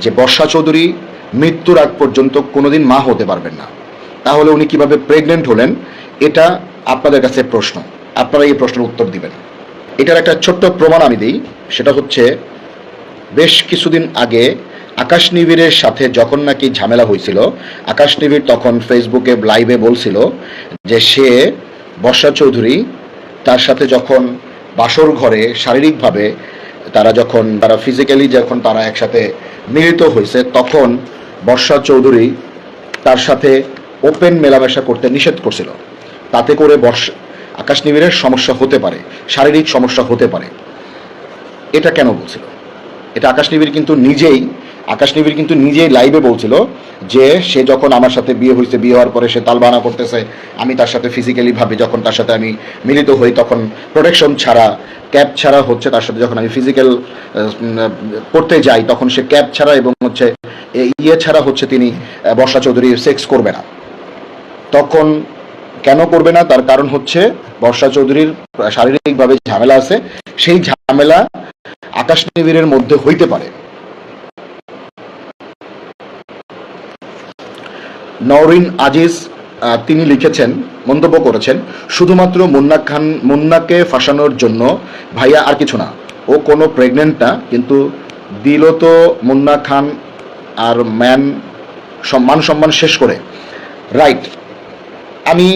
যে বর্ষা চৌধুরী মৃত্যুর আগ পর্যন্ত কোনোদিন মা হতে পারবেন না। তাহলে উনি কীভাবে প্রেগনেন্ট হলেন, এটা আপনাদের কাছে প্রশ্ন। আপনারা এই প্রশ্নের উত্তর দিবেন। এটার একটা ছোট্ট প্রমাণ আমি দিই। সেটা হচ্ছে, বেশ কিছুদিন আগে আকাশ নিবিড়ের সাথে যখন নাকি ঝামেলা হয়েছিল, আকাশ নিবিড় তখন ফেসবুকে লাইভে বলছিল যে সে, বর্ষা চৌধুরী, তার সাথে যখন বাসর ঘরে শারীরিকভাবে তারা যখন, তারা ফিজিক্যালি যখন তারা একসাথে মিলিত হয়েছে তখন বর্ষা চৌধুরী তার সাথে ওপেন মেলামেশা করতে নিষেধ করছিল। তাতে করে বর্ষা, আকাশ নিবিড়ের সমস্যা হতে পারে, শারীরিক সমস্যা হতে পারে। এটা কেন বলছিল? এটা আকাশ নিবিড় কিন্তু নিজেই আকাশ নিবিড় কিন্তু নিজেই লাইভে বলছিল যে সে যখন আমার সাথে বিয়ে হয়েছে, বিয়ে হওয়ার পরে সে তালবানা করতেছে, আমি তার সাথে ফিজিক্যালি ভাবে, যখন তার সাথে আমি মিলিত হই, তখন প্রোটেকশন ছাড়া ক্যাপ ছাড়া হচ্ছে তার সাথে যখন আমি ফিজিক্যাল করতে যাই, তখন সে ক্যাপ ছাড়া এবং হচ্ছে ইয়ে ছাড়া হচ্ছে তিনি বর্ষা চৌধুরী সেক্স করবে না। তখন কেন করবে না? তার কারণ হচ্ছে বর্ষা চৌধুরীর শারীরিকভাবে ঝামেলা আছে, সেই ঝামেলা আকাশ নিবিড়ের মধ্যে হইতে পারে। নওরিন আজিজ তিনি লিখেছেন, মন্তব্য করেছেন, শুধুমাত্র মুন্না খান, মুন্নাকে ফাঁসানোর জন্য ভাইয়া আর কিছু না। ও কোনো প্রেগনেন্ট না, কিন্তু দিল তো মুন্না খান আর ম্যান সম্মান সম্মান শেষ করে। রাইট আমি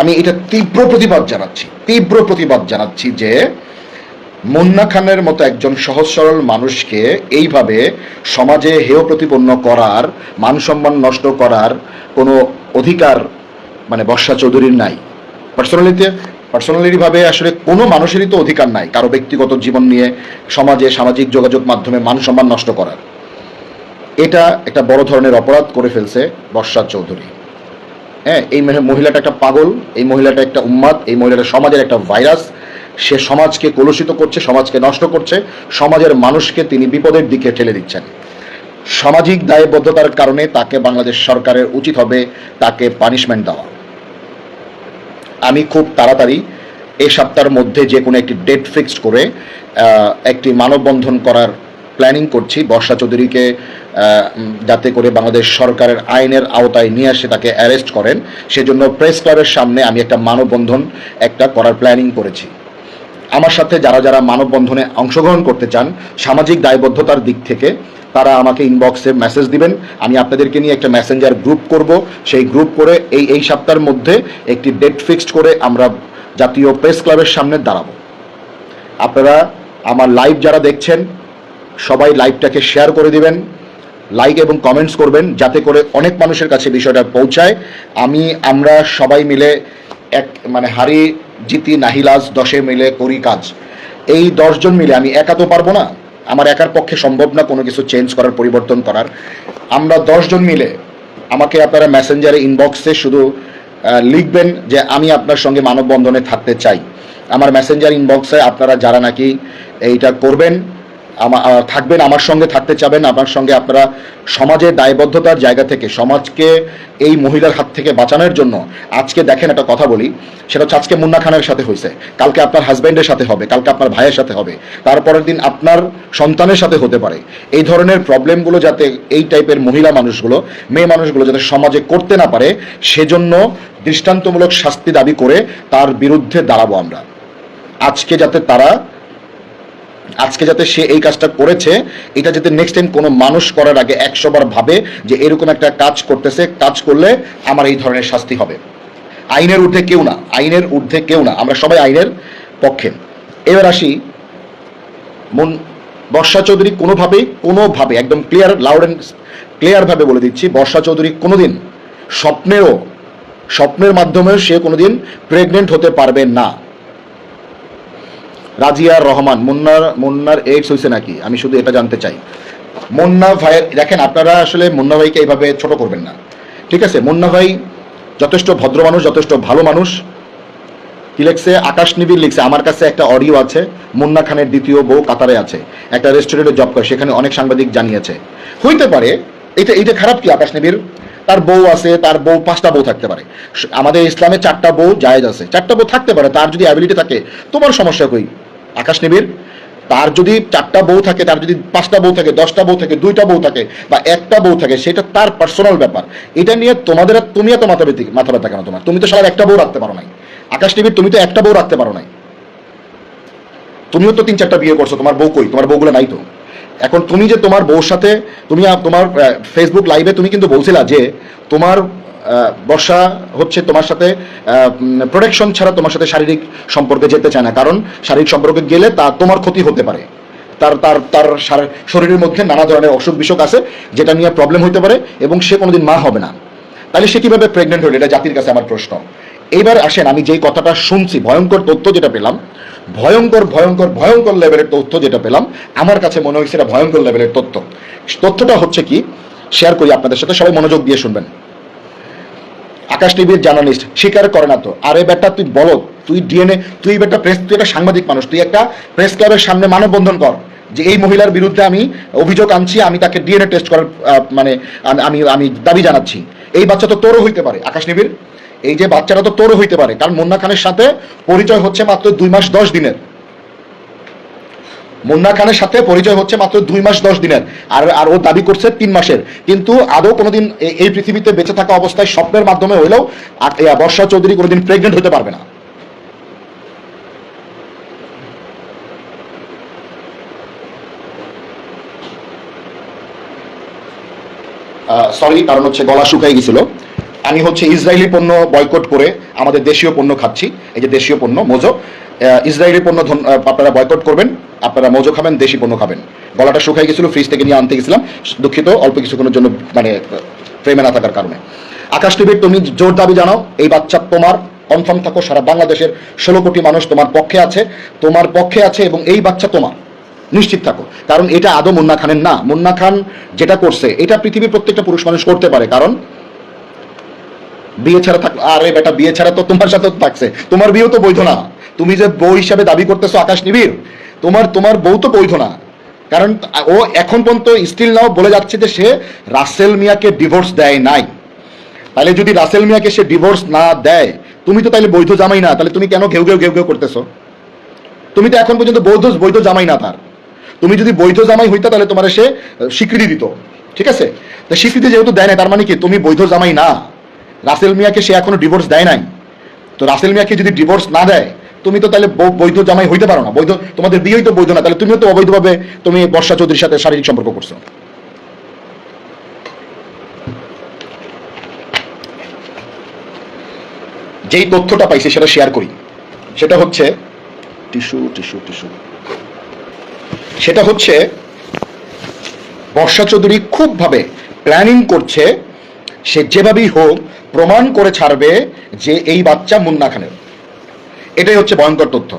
আমি এটা তীব্র প্রতিবাদ জানাচ্ছি, তীব্র প্রতিবাদ জানাচ্ছি যে মুন্না খানের মতো একজন সহজ সরল মানুষকে এইভাবে সমাজে হেয় প্রতিপন্ন করার, মান সম্মান নষ্ট করার কোনো অধিকার মানে বর্ষা চৌধুরীর নাই। পার্সোনালিতে পার্সোনালিভাবে আসলে কোনো মানুষেরই তো অধিকার নাই, কারও ব্যক্তিগত জীবন নিয়ে সমাজে সামাজিক যোগাযোগ মাধ্যমে মান সম্মান নষ্ট করার। এটা একটা বড় ধরনের অপরাধ করে ফেলছে বর্ষা চৌধুরী। হ্যাঁ এই মহি- মহিলাটা একটা পাগল, এই মহিলাটা একটা উম্মাদ, এই মহিলাটা সমাজের একটা ভাইরাস সে সমাজকে কলুষিত করছে, সমাজকে নষ্ট করছে, সমাজের মানুষকে তিনি বিপদের দিকে ঠেলে দিচ্ছেন। সামাজিক দায়বদ্ধতার কারণে তাকে বাংলাদেশ সরকারের উচিত হবে তাকে পানিশমেন্ট দেওয়া। আমি খুব তাড়াতাড়ি এই সপ্তাহের মধ্যে যে কোনো একটি ডেট ফিক্সড করে একটি মানববন্ধন করার প্ল্যানিং করছি। বর্ষা চৌধুরীকে যাতে করে বাংলাদেশ সরকারের আইনের আওতায় নিয়ে আসে তাকে অ্যারেস্ট করেন। সেজন্য প্রেস ক্লাবের সামনে আমি একটা মানববন্ধন একটা করার প্ল্যানিং করেছি। আমার সাথে যারা যারা মানববন্ধনে অংশগ্রহণ করতে চান, সামাজিক দায়বদ্ধতার দিক থেকে, তারা আমাকে ইনবক্সে মেসেজ দিবেন। আমি আপনাদেরকে নিয়ে একটা মেসেঞ্জার গ্রুপ করব। সেই গ্রুপ করে এই এই সপ্তাহের মধ্যে একটি ডেট ফিক্সড করে আমরা জাতীয় প্রেস ক্লাবের সামনে দাঁড়াবো। আপনারা আমার লাইভ যারা দেখছেন, সবাই লাইভটাকে শেয়ার করে দিবেন লাইক এবং কমেন্টস করবেন, যাতে করে অনেক মানুষের কাছে বিষয়টা পৌঁছায়। আমি, আমরা সবাই মিলে এক মানে হারি জিতি নাহিলাজ দশে মিলে করি কাজ। এই দশজন মিলে আমি একা তো পারব না। আমার একার পক্ষে সম্ভব না কোনো কিছু চেঞ্জ করার, পরিবর্তন করার। আমরা দশজন মিলে আমাকে আপনারা মেসেঞ্জারে ইনবক্সে শুধু লিখবেন যে আমি আপনার সঙ্গে মানববন্ধনে থাকতে চাই। আমার মেসেঞ্জার ইনবক্সে আপনারা যারা নাকি এইটা করবেন থাকবেন, আমার সঙ্গে থাকতে চাবেন, আপনার সঙ্গে আপনারা সমাজের দায়বদ্ধতার জায়গা থেকে, সমাজকে এই মহিলার হাত থেকে বাঁচানোর জন্য আজকে দেখেন একটা কথা বলি, সেটা হচ্ছে আজকে মুন্না খানের সাথে হয়েছে। কালকে আপনার হাজব্যান্ডের সাথে হবে, কালকে আপনার ভাইয়ের সাথে হবে, তারপরের দিন আপনার সন্তানের সাথে হতে পারে। এই ধরনের প্রবলেমগুলো যাতে এই টাইপের মহিলা মানুষগুলো, মেয়ে মানুষগুলো যাতে সমাজে করতে না পারে, সেজন্য দৃষ্টান্তমূলক শাস্তি দাবি করে তার বিরুদ্ধে দাঁড়াবো আমরা। আজকে যাতে তারা আজকে যাতে সে এই কাজটা করেছে, এটা যাতে নেক্সট টাইম কোনো মানুষ করার আগে একশো বার ভাবে যে এরকম একটা কাজ করতেছে, কাজ করলে আমার এই ধরনের শাস্তি হবে। আইনের ঊর্ধ্বে কেউ না, আইনের ঊর্ধ্বে কেউ না, আমরা সবাই আইনের পক্ষে। এবার আসি, মন বর্ষা চৌধুরী কোনোভাবেই কোনোভাবে, একদম ক্লিয়ার লাউড অ্যান্ড ক্লিয়ারভাবে বলে দিচ্ছি, বর্ষা চৌধুরী কোনোদিন স্বপ্নেও স্বপ্নের মাধ্যমেও সে কোনোদিন প্রেগনেন্ট হতে পারবে না। রাজিয়ার রহমান, মুন্নার মুন্নার এক্স হয়েছে নাকি? আমি শুধু এটা জানতে চাই। মুন্না ভাইয়ের দেখেন, আপনারা আসলে মুন্না ভাইকে এইভাবে ছোট করবেন না। ঠিক আছে? মুন্না ভাই যথেষ্ট ভদ্র মানুষ, যথেষ্ট ভালো মানুষ। কি লিখছে? আকাশ নিবিড় লিখছে। আমার কাছে একটা অডিও আছে। মুন্না খানের দ্বিতীয় বউ কাতারে আছে। একটা রেস্টুরেন্টে জব করে। সেখানে অনেক সাংবাদিক জানিয়েছে। হইতে পারে, এটা এটা খারাপ কি আকাশ নিবিড়? তার বউ আছে, তার বউ, পাঁচটা বউ থাকতে পারে। আমাদের ইসলামে চারটা বউ জায়েজ আছে। চারটা বউ থাকতে পারে, তার যদি অ্যাবিলিটি থাকে, তোমার সমস্যা কই? আকাশ নিবিড় তার যদি চারটা বউ থাকে, তার যদি পাঁচটা বউ থাকে, দশটা বউ থাকে, দুইটা বউ থাকে বা একটা বউ থাকে, সেটা তার পার্সোনাল ব্যাপার। এটা নিয়ে তোমাদের তুমি এত মাথা ব্যথি মাথা ব্যথা কেন তোমার? তুমি তো সারা একটা বউ রাখতে পারো নাই। আকাশ টিভির তুমি তো একটা বউ রাখতে পারো নাই। তুমিও তো তিন চারটা বিয়ে করছ, তোমার বউ কই? তোমার বউগুলো নাই তো। এখন তুমি যে তোমার বউর সাথে, তুমি তোমার ফেসবুক লাইভে তুমি কিন্তু বলছিলা যে তোমার বর্ষা হচ্ছে তোমার সাথে প্রোটেকশন ছাড়া তোমার সাথে শারীরিক সম্পর্কে যেতে চায় না। কারণ শারীরিক সম্পর্কে গেলে তা তোমার ক্ষতি হতে পারে। তার তার তার শরীরের মধ্যে নানা ধরনের অসুখ বিসুখ আছে, যেটা নিয়ে প্রবলেম হতে পারে এবং সে কোনোদিন মা হবে না। তাহলে সে কীভাবে প্রেগনেন্ট হলো? এটা জাতির কাছে আমার প্রশ্ন। এইবার আসেন, আমি যেই কথাটা শুনছি, ভয়ঙ্কর তথ্য যেটা পেলাম, ভয়ঙ্কর ভয়ঙ্কর ভয়ঙ্কর লেভেলের তথ্য যেটা পেলাম, আমার কাছে মনে হয়েছে এটা ভয়ঙ্কর লেভেলের তথ্য। তথ্যটা হচ্ছে কি শেয়ার করি আপনাদের সাথে, সবাই মনোযোগ দিয়ে শুনবেন। আকাশ টিভির জার্নালিস্ট। স্বীকার করে না তো। আরে বেটা, তুই বলো তুই ডিএনএ, তুই বেটা প্রেস তুই একটা সাংবাদিক মানুষ, তুই একটা প্রেস ক্লাবের সামনে মানববন্ধন কর। যে এই মহিলার বিরুদ্ধে আমি অভিযোগ আনছি, আমি তাকে ডিএনএ টেস্ট করার মানে আমি আমি দাবি জানাচ্ছি। এই বাচ্চা তো তোরও হইতে পারে, আকাশ নিবির এই যে বাচ্চাটা তো তোরও হইতে পারে। কারণ মুন্না খানের সাথে পরিচয় হচ্ছে মাত্র দুই মাস দশ দিনের। মুন্না খানের সাথে পরিচয় হচ্ছে মাত্র দুই মাস দশ দিনের। আর আর ও দাবি করছে তিন মাসের। কিন্তু আদৌ কোনোদিন এই পৃথিবীতে বেঁচে থাকা অবস্থায় স্বপ্নের মাধ্যমে হইলেও বর্ষা চৌধুরী কোনোদিন প্রেগনেন্ট হতে পারবে না। সরি কারণ হচ্ছে গলা শুকাই গেছিল। আমি হচ্ছে ইসরায়েলি পণ্য বয়কট করে আমাদের দেশীয় পণ্য খাচ্ছি। এই যে দেশীয় পণ্য, মোজো। ইসরায়েলি পণ্য আপনারা বয়কট করবেন। আপনারা মোজো খাবেন, দেশি পণ্য খাবেন। গলাটা শুকাই গেছিল ফ্রিজ থেকে নিয়ে আনতে গেছিলাম। দুঃখিত, অল্প কিছুক্ষণের জন্য মানে ফ্রেমে না থাকার কারণে। আকাশ টিভির তুমি জোর দাবি জানাও, এই বাচ্চা তোমার কনফার্ম থাকো, সারা বাংলাদেশের ষোলো কোটি মানুষ তোমার পক্ষে আছে, তোমার পক্ষে আছে এবং এই বাচ্চা তোমার। নিশ্চিত থাকো। কারণ এটা আদৌ মুন্না খানের না। মুন্না খান যেটা করছে, এটা পৃথিবীর প্রত্যেকটা পুরুষ মানুষ করতে পারে। কারণ বিয়ে ছাড়া থাক আরে বেটা, বিয়ে ছাড়া তো তোমার সাথে থাকছে। তোমার বিয়েও তো বৈধ না। তুমি যে বউ হিসাবে দাবি করতেছো আকাশ নিবিড়, তোমার তোমার বউ তো বৈধ না। কারণ ও এখন পর্যন্ত স্টিল নাও বলে যাচ্ছে যে সে রাসেল মিয়াকে ডিভোর্স দেয় নাই। তাহলে যদি রাসেল মিয়াকে সে ডিভোর্স না দেয়, তুমি তো তাহলে বৈধ জামাই না। তাহলে তুমি কেন ঘেউ ঘেউ ঘেউ ঘেউ করতেছো? তুমি তো এখন পর্যন্ত বৈধ বৈধ জামাই না তার। তুমি যদি বৈধ জামাই হইতা, তাহলে তোমার সে স্বীকৃতি দিত। ঠিক আছে? তা স্বীকৃতি যেহেতু দেয় না তার মানে কি? তুমি বৈধ জামাই না। রাসেল মিয়াকে সে এখনও ডিভোর্স দেয় নাই। তো রাসেল মিয়াকে যদি ডিভোর্স না দেয় তুমি তো তাহলে বৈধ জামাই হইতে পারো না। বৈধ তোমাদের বিয়েই তো বৈধ না। তাহলে তুমিও তো অবৈধভাবে তুমি বর্ষা চৌধুরীর সাথে শারীরিক সম্পর্ক করছ। যেই তথ্যটা পাইছি সেটা শেয়ার করি। সেটা হচ্ছে টিস্যু টিস্যু টিস্যু। সেটা হচ্ছে বর্ষা চৌধুরী খুবভাবে প্ল্যানিং করছে সে যেভাবেই হোক প্রমাণ করে ছাড়বে যে এই বাচ্চা মুন্না খানের। এটাই হচ্ছে ভয়ঙ্কর তথ্য।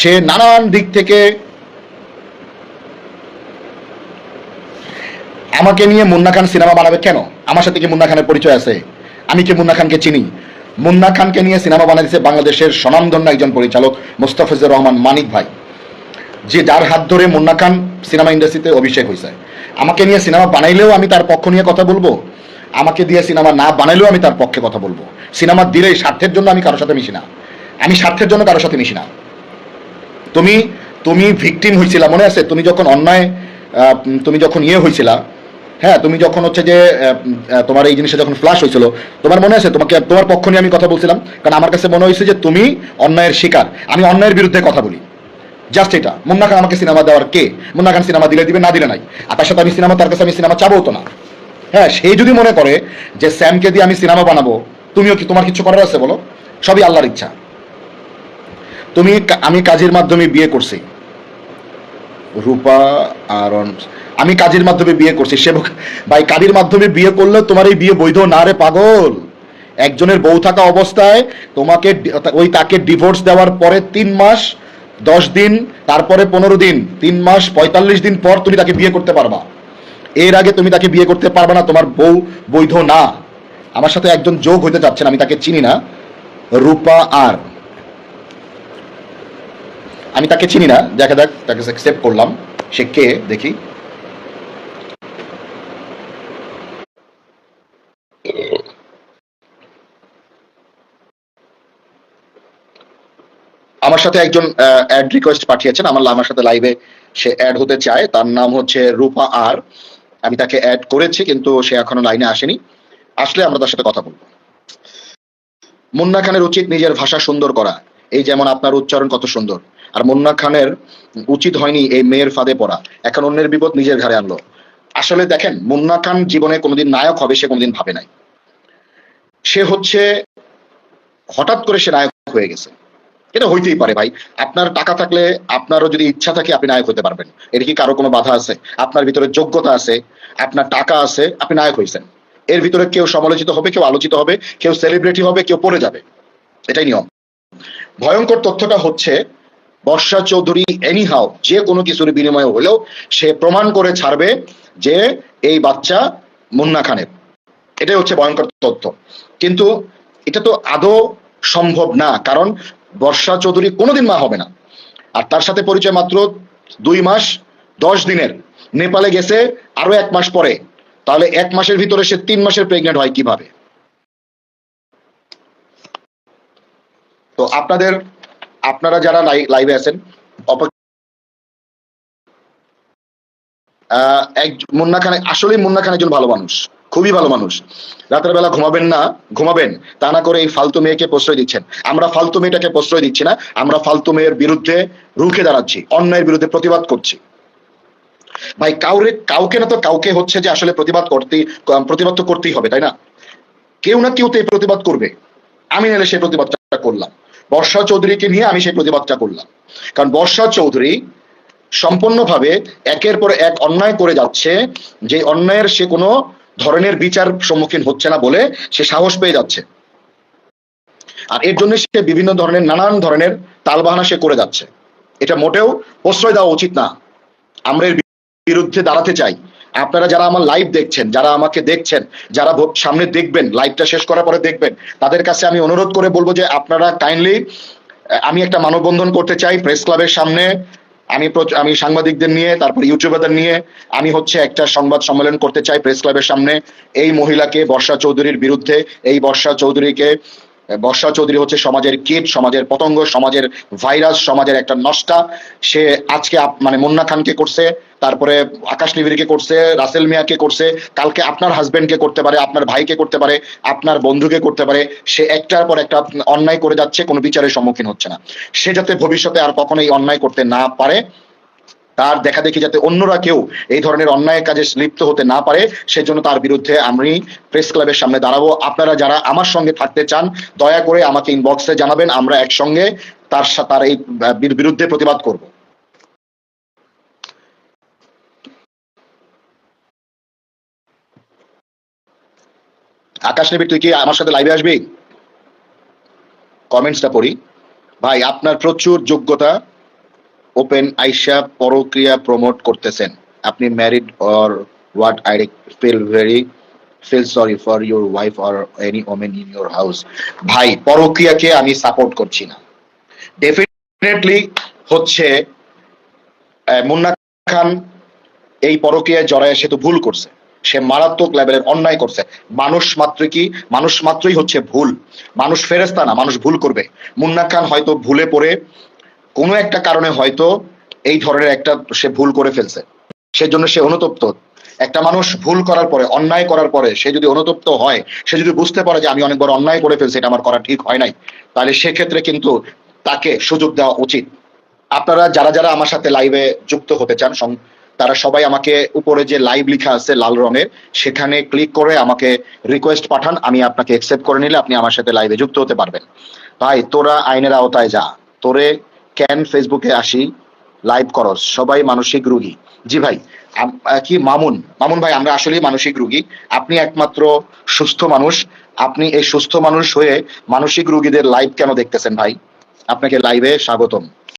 সে নানান দিক থেকে আমাকে নিয়ে মুন্না খান সিনেমা বানাবে কেন? আমার সাথে কি মুন্না খানের পরিচয় আছে? আমি কি মুন্না খানকে চিনি? মুন্না খানকে নিয়ে সিনেমা বানাইছে বাংলাদেশের স্বনামধন্য একজন পরিচালক মোস্তাফিজুর রহমান মানিক ভাই, যে যার হাত ধরে মুন্না খান সিনেমা ইন্ডাস্ট্রিতে অভিষেক হয়েছে। আমাকে নিয়ে সিনেমা বানাইলেও আমি তার পক্ষ নিয়ে কথা বলব? আমাকে দিয়ে সিনেমা না বানাইলেও আমি তার পক্ষে কথা বলব। সিনেমা দিলেই স্বার্থের জন্য আমি কারোর সাথে মিশি না। আমি স্বার্থের জন্য কারোর সাথে মিশি না। তুমি তুমি ভিকটিম হয়েছিলা মনে আছে? তুমি যখন অন্যায় তুমি যখন ইয়ে হয়েছিলা হ্যাঁ তুমি যখন হচ্ছে যে তোমার এই জিনিসটা যখন ফ্লাশ হয়েছিল তোমার মনে আছে? তোমাকে, তোমার পক্ষ নিয়ে আমি কথা বলছিলাম, কারণ আমার কাছে মনে হয়েছে যে তুমি অন্যায়ের শিকার। আমি অন্যায়ের বিরুদ্ধে কথা বলি। জাস্ট এটা। মুন্না খান আমাকে সিনেমা দেওয়ার কে? মুন্না খান সিনেমা দিলে দিবে, না দিলে নাই। আর তার সাথে আমি সিনেমা, তার কাছে আমি সিনেমা চাবো তো না। হ্যাঁ সেই যদি মনে করে যে স্যামকে দিয়ে আমি সিনেমা বানাবো, তুমিও কি তোমার কিছু করার আছে বলো? সবই আল্লাহর ইচ্ছা। তুমি আমি কাজের মাধ্যমে বিয়ে করছি। রূপা আর আমি কাজের মাধ্যমে বিয়ে করছি। সে ভাই, কাজের মাধ্যমে বিয়ে করলে তোমার এই বিয়ে বৈধ? না রে পাগল। একজনের বউ থাকা অবস্থায় তোমাকে ওই তাকে ডিভোর্স দেওয়ার পরে তিন মাস, দশ দিন, তারপরে পনেরো দিন, তিন মাস, পঁয়তাল্লিশ দিন পর তুমি তাকে বিয়ে করতে পারবা। এর আগে তুমি তাকে বিয়ে করতে পারবে না, তোমার বউ বৈধ না। আমার সাথে একজন যোগ হতে চাচ্ছেন আমি তাকে চিনি না। রূপা আর। আমি তাকে চিনি না, দেখা যাক, তাকে অ্যাকসেপ্ট করলাম। সে কে, দেখি। আমার সাথে একজন অ্যাড রিকোয়েস্ট পাঠিয়েছেন। আমার আমার সাথে লাইভে সে অ্যাড হতে চায়। তার নাম হচ্ছে রূপা আর। আমি তাকে অ্যাড করেছি, কিন্তু সে এখনও লাইনে আসেনি। আসলে আমরা তার সাথে কথা বলব। মুন্না খানের উচিত নিজের ভাষা সুন্দর করা। এই যেমন আপনার উচ্চারণ কত সুন্দর। আর মুন্না খানের উচিত হয়নি এই মেয়ের ফাঁদে পড়া। এখন অন্যের বিপদ নিজের ঘাড়ে আনলো। আসলে দেখেন, মুন্না খান জীবনে কোনোদিন নায়ক হবে, সে কোনোদিন ভাবে নাই। সে হচ্ছে, হঠাৎ করে সে নায়ক হয়ে গেছে। এটা হইতেই পারে ভাই। আপনার টাকা থাকলে আপনারও যদি ইচ্ছা থাকে আপনি নায়ক হতে পারবেন। এটা কি কারও কোনো বাধা আছে? আপনার ভিতরে যোগ্যতা আছে, আপনার টাকা আছে, আপনি নায়ক হয়েছেন এর ভিতরে কেউ সমালোচিত হবে, কেউ আলোচিত হবে, কেউ সেলিব্রিটি হবে, কেউ পড়ে যাবে। এটাই নিয়ম। ভয়ঙ্কর তথ্যটা হচ্ছে, বর্ষা চৌধুরী এনিহাও যে কোনো কিছুর বিনিময়ে হলেও সে প্রমাণ করে ছাড়বে যে এই বাচ্চা মুন্না খানের। এটাই হচ্ছে ভয়ঙ্কর তথ্য। কিন্তু এটা তো আদৌ সম্ভব না, কারণ বর্ষা চৌধুরী কোনোদিন মা হবে না। আর তার সাথে পরিচয় মাত্র দুই মাস, দশ দিনের। নেপালে গেছে আরও এক মাস পরে। তাহলে এক মাসের ভিতরে সে তিন মাসের প্রেগনেন্ট হয় কীভাবে? তো আপনাদের, আপনারা যারা লাইভে আছেন মুন্না খান আসলেই মুন্না খান একজন ভালো মানুষ। খুবই ভালো মানুষ। রাতের বেলা ঘুমাবেন না, ঘুমাবেন। তা না করে এই ফালতু মেয়েকে প্রশ্রয় দিচ্ছেন। আমরা ফালতু মেয়েটাকে প্রশ্রয় দিচ্ছি না, আমরা ফালতু মেয়ের বিরুদ্ধে রুখে দাঁড়াচ্ছি, অন্যায়ের বিরুদ্ধে প্রতিবাদ করছি। ভাই, কাউরে, কাউকে না তো কাউকে হচ্ছে যে আসলে প্রতিবাদ করতেই, প্রতিবাদ তো করতেই হবে, তাই না? কেউ না কেউ তো এই প্রতিবাদ করবে। আমি নাহলে সেই প্রতিবাদটা করলাম। বর্ষা চৌধুরীকে নিয়ে আমি সেই প্রতিবাদটা করলাম। কারণ বর্ষা চৌধুরী সম্পূর্ণভাবে একের পর এক অন্যায় করে যাচ্ছে, যে অন্যায়ের সে কোনো ধরনের বিচার সম্মুখীন হচ্ছে না বলে সে সাহস পেয়ে যাচ্ছে। আর এর জন্য সে বিভিন্ন ধরনের, নানান ধরনের তালবাহানা সে করে যাচ্ছে। এটা মোটেও প্রশ্রয় দেওয়া উচিত না। আমরা এর বিরুদ্ধে দাঁড়াতে চাই। আপনারা যারা আমার লাইভ দেখছেন, যারা আমাকে দেখছেন, যারা সামনে দেখবেন লাইভটা শেষ করার পরে দেখবেন, তাদের কাছে আমি অনুরোধ করে বলব যে আপনারা কাইন্ডলি আমি একটা মানববন্ধন করতে চাই প্রেস ক্লাবের সামনে। আমি আমি সাংবাদিকদের নিয়ে, তারপর ইউটিউবারদের নিয়ে, আমি হচ্ছে একটা সংবাদ সম্মেলন করতে চাই প্রেস ক্লাবের সামনে। এই মহিলাকে বর্ষা চৌধুরীর বিরুদ্ধে, এই বর্ষা চৌধুরীকে বর্ষা চৌধুরী হচ্ছে সমাজের কীট, সমাজের পতঙ্গ, সমাজের ভাইরাস, সমাজের একটা নষ্টা। সে আজকে মানে মুন্না খানকে করছে, তারপরে আকাশ নিবিড়কে করছে, রাসেল মিয়াকে করছে, কালকে আপনার হাজবেন্ডকে করতে পারে, আপনার ভাইকে করতে পারে, আপনার বন্ধুকে করতে পারে, সে একটার পর একটা অন্যায় করে যাচ্ছে, কোনো বিচারের সম্মুখীন হচ্ছে না। সে যাতে ভবিষ্যতে আর কখনো এই অন্যায় করতে না পারে তার দেখা দেখি যাতে অন্যরা কেউ এই ধরনের অন্যায়ের কাজে লিপ্ত হতে না পারে, সেজন্য তার বিরুদ্ধে আমি প্রেস ক্লাবের সামনে দাঁড়াবো। আপনারা যারা আমার সঙ্গে থাকতে চান, দয়া করে আমাকে ইনবক্সে জানাবেন, আমরা একসঙ্গে তার তার এই বিরুদ্ধে প্রতিবাদ করব। আকাশ নেবি, তুই কি আমার সাথে লাইভে আসবি? কমেন্টসটা পড়ি। ভাই, আপনার প্রচুর যোগ্যতা। ওপেন আইসা পরক্রিয়া প্রমোট করতেছেন আপনি married or what I feel very feel sorry for your wife or any women in your house ভাই পরক্রিয়াকে আমি সাপোর্ট করছি না। ডেফিনেটলি হচ্ছে মুন্না খান এই পরক্রিয়ায় জড়ায় সে তো ভুল করছে। সে মারাত্মক লেভেলের অন্যায় করছে। মানুষ মাত্র কি? মানুষ মাত্রই হচ্ছে ভুল। মানুষ ফেরেস্তা না, মানুষ ভুল করবে। মুন্না খান হয়তো ভুলে পড়ে কোনো একটা কারণে হয়তো এই ধরনের একটা সে ভুল করে ফেলছে। সেজন্য সে অনুতপ্ত। একটা মানুষ ভুল করার পরে, অন্যায় করার পরে সে যদি অনুতপ্ত হয়, সে যদি বুঝতে পারে যে আমি অনেক বড় অন্যায় করে ফেলছি, এটা আমার করা ঠিক হয় নাই, তাহলে সেক্ষেত্রে কিন্তু তাকে সুযোগ দেওয়া উচিত। আপনারা যারা যারা আমার সাথে লাইভে যুক্ত হতে চান তারা সবাই আমাকে উপরে যে লাইভ লেখা আছে লাল রঙের, সেখানে ক্লিক করে আমাকে রিকোয়েস্ট পাঠান, আমি আপনাকে একসেপ্ট করে নিলে আপনি আমার সাথে লাইভে যুক্ত হতে পারবেন। ভাই, তোরা আইনের আওতায় যা। তোরে ক্যান ফেসবুকে আসি লাইভ করস, সবাই মানসিক রুগী। জি ভাই কি মামুন? মামুন ভাই, আমরা আসলেই মানসিক রুগী। আপনি একমাত্র সুস্থ মানুষ। আপনি এই সুস্থ মানুষ হয়ে মানসিক রুগীদের লাইভ কেন দেখতেছেন ভাই? আপনাকে লাইভে স্বাগতম।